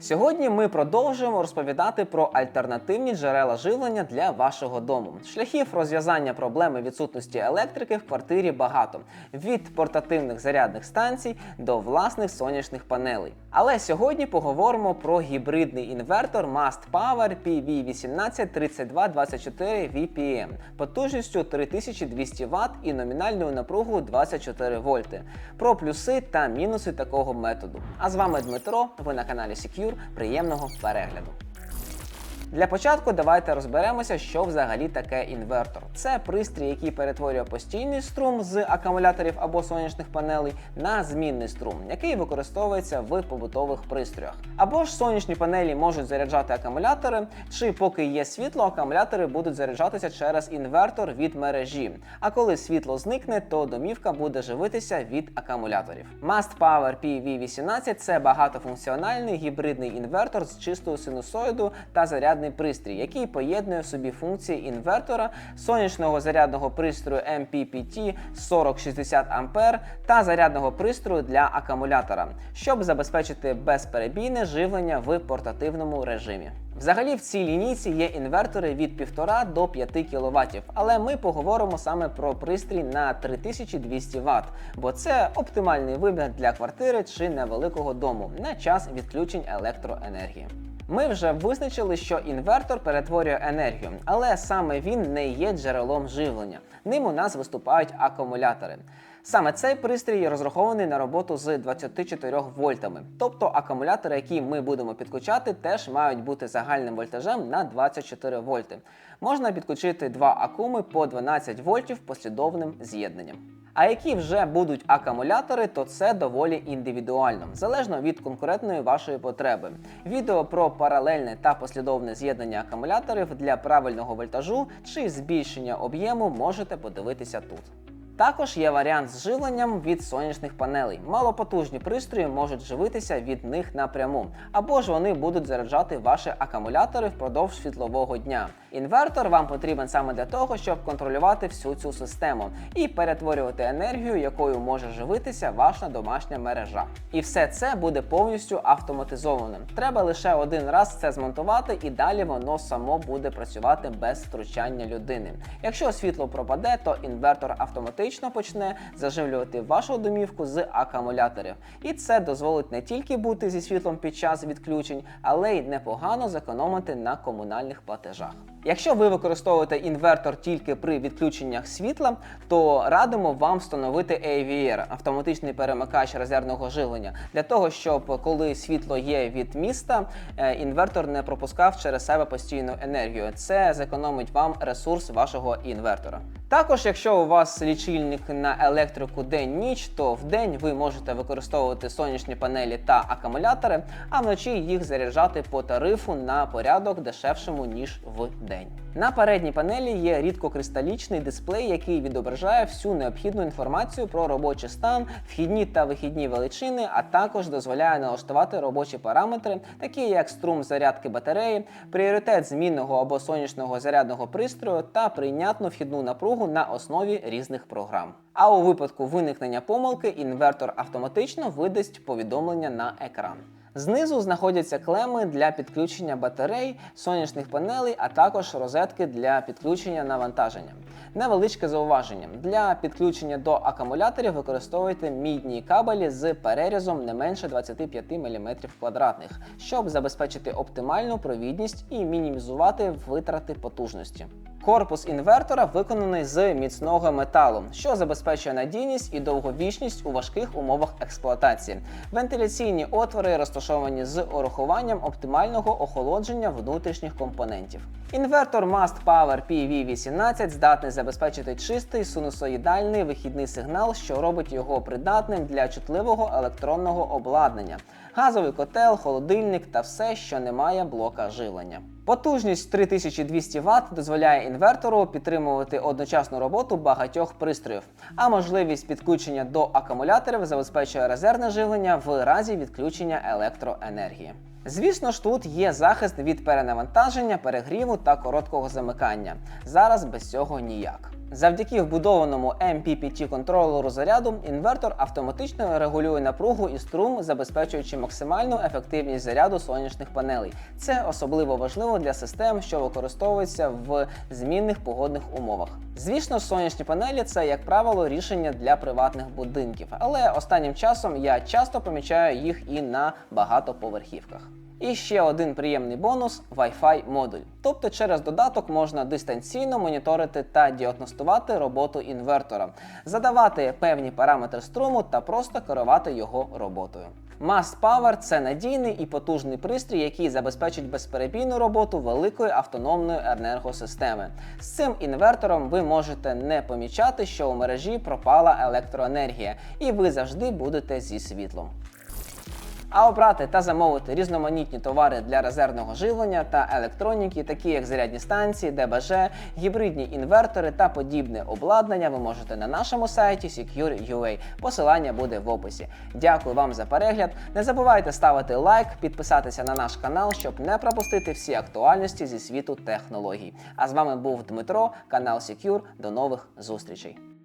Сьогодні ми продовжуємо розповідати про альтернативні джерела живлення для вашого дому. Шляхів розв'язання проблеми відсутності електрики в квартирі багато: від портативних зарядних станцій до власних сонячних панелей. Але сьогодні поговоримо про гібридний інвертор Mast Power PV183224 VPN потужністю 3200 Вт і номінальною напругою 24 вольти. Про плюси та мінуси такого методу. А з вами Дмитро. Ви на каналі Secure. Приємного перегляду. Для початку давайте розберемося, що взагалі таке інвертор. Це пристрій, який перетворює постійний струм з акумуляторів або сонячних панелей на змінний струм, який використовується в побутових пристроях. Або ж сонячні панелі можуть заряджати акумулятори, чи поки є світло, акумулятори будуть заряджатися через інвертор від мережі. А коли світло зникне, то домівка буде живитися від акумуляторів. Mast Power PV18 це багатофункціональний гібридний інвертор з чистою синусоїду та зарядний пристрій, який поєднує в собі функції інвертора, сонячного зарядного пристрою MPPT 4060 А та зарядного пристрою для акумулятора, щоб забезпечити безперебійне живлення в портативному режимі. Взагалі в цій лінійці є інвертори від 1,5 до 5 кВт, але ми поговоримо саме про пристрій на 3200 Вт, бо це оптимальний вибір для квартири чи невеликого дому на час відключень електроенергії. Ми вже визначили, що інвертор перетворює енергію, але саме він не є джерелом живлення. Ним у нас виступають акумулятори. Саме цей пристрій розрахований на роботу з 24 вольтами. Тобто акумулятори, які ми будемо підключати, теж мають бути загальним вольтажем на 24 вольти. Можна підключити два акуми по 12 вольтів послідовним з'єднанням. А які вже будуть акумулятори, то це доволі індивідуально, залежно від конкретної вашої потреби. Відео про паралельне та послідовне з'єднання акумуляторів для правильного вольтажу чи збільшення об'єму можете подивитися тут. Також є варіант з живленням від сонячних панелей. Малопотужні пристрої можуть живитися від них напряму, або ж вони будуть заряджати ваші акумулятори впродовж світлового дня. Інвертор вам потрібен саме для того, щоб контролювати всю цю систему і перетворювати енергію, якою може живитися ваша домашня мережа. І все це буде повністю автоматизованим. Треба лише один раз це змонтувати, і далі воно само буде працювати без втручання людини. Якщо світло пропаде, то інвертор автоматично почне заживлювати вашу домівку з акумуляторів. І це дозволить не тільки бути зі світлом під час відключень, але й непогано зекономити на комунальних платежах. Якщо ви використовуєте інвертор тільки при відключеннях світла, то радимо вам встановити AVR – автоматичний перемикач резервного живлення, для того, щоб коли світло є від міста, е, інвертор не пропускав через себе постійну енергію. Це зекономить вам ресурс вашого інвертора. Також, якщо у вас лічильник на електрику день-ніч, то в день ви можете використовувати сонячні панелі та акумулятори, а вночі їх заряджати по тарифу на порядок дешевшому ніж в день. На передній панелі є рідкокристалічний дисплей, який відображає всю необхідну інформацію про робочий стан, вхідні та вихідні величини, а також дозволяє налаштувати робочі параметри, такі як струм зарядки батареї, пріоритет змінного або сонячного зарядного пристрою та прийнятну вхідну напругу на основі різних програм. А у випадку виникнення помилки інвертор автоматично видасть повідомлення на екран. Знизу знаходяться клеми для підключення батарей, сонячних панелей, а також розетки для підключення навантаження. Невеличке зауваження: для підключення до акумуляторів використовуйте мідні кабелі з перерізом не менше 25 мм квадратних, щоб забезпечити оптимальну провідність і мінімізувати витрати потужності. Корпус інвертора виконаний з міцного металу, що забезпечує надійність і довговічність у важких умовах експлуатації. Вентиляційні отвори розташовані з урахуванням оптимального охолодження внутрішніх компонентів. Інвертор Mast Power PV18 здатний забезпечити чистий синусоїдальний вихідний сигнал, що робить його придатним для чутливого електронного обладнання. Газовий котел, холодильник та все, що не має блока живлення. Потужність 3200 Вт дозволяє інвертору підтримувати одночасну роботу багатьох пристроїв, а можливість підключення до акумуляторів забезпечує резервне живлення в разі відключення електроенергії. Звісно ж, тут є захист від перенавантаження, перегріву та короткого замикання. Зараз без цього ніяк. Завдяки вбудованому MPPT контролеру заряду інвертор автоматично регулює напругу і струм, забезпечуючи максимальну ефективність заряду сонячних панелей. Це особливо важливо для систем, що використовуються в змінних погодних умовах. Звісно, сонячні панелі це, як правило, рішення для приватних будинків, але останнім часом я часто помічаю їх і на багатоповерхівках. І ще один приємний бонус Wi-Fi модуль. Тобто через додаток можна дистанційно моніторити та діагностувати роботу інвертора, задавати певні параметри струму та просто керувати його роботою. Mast Power – це надійний і потужний пристрій, який забезпечить безперебійну роботу великої автономної енергосистеми. З цим інвертором ви можете не помічати, що у мережі пропала електроенергія, і ви завжди будете зі світлом. А обрати та замовити різноманітні товари для резервного живлення та електроніки, такі як зарядні станції, ДБЖ, гібридні інвертори та подібне обладнання, ви можете на нашому сайті Secure.ua. Посилання буде в описі. Дякую вам за перегляд. Не забувайте ставити лайк, підписатися на наш канал, щоб не пропустити всі актуальності зі світу технологій. А з вами був Дмитро, канал Secure. До нових зустрічей.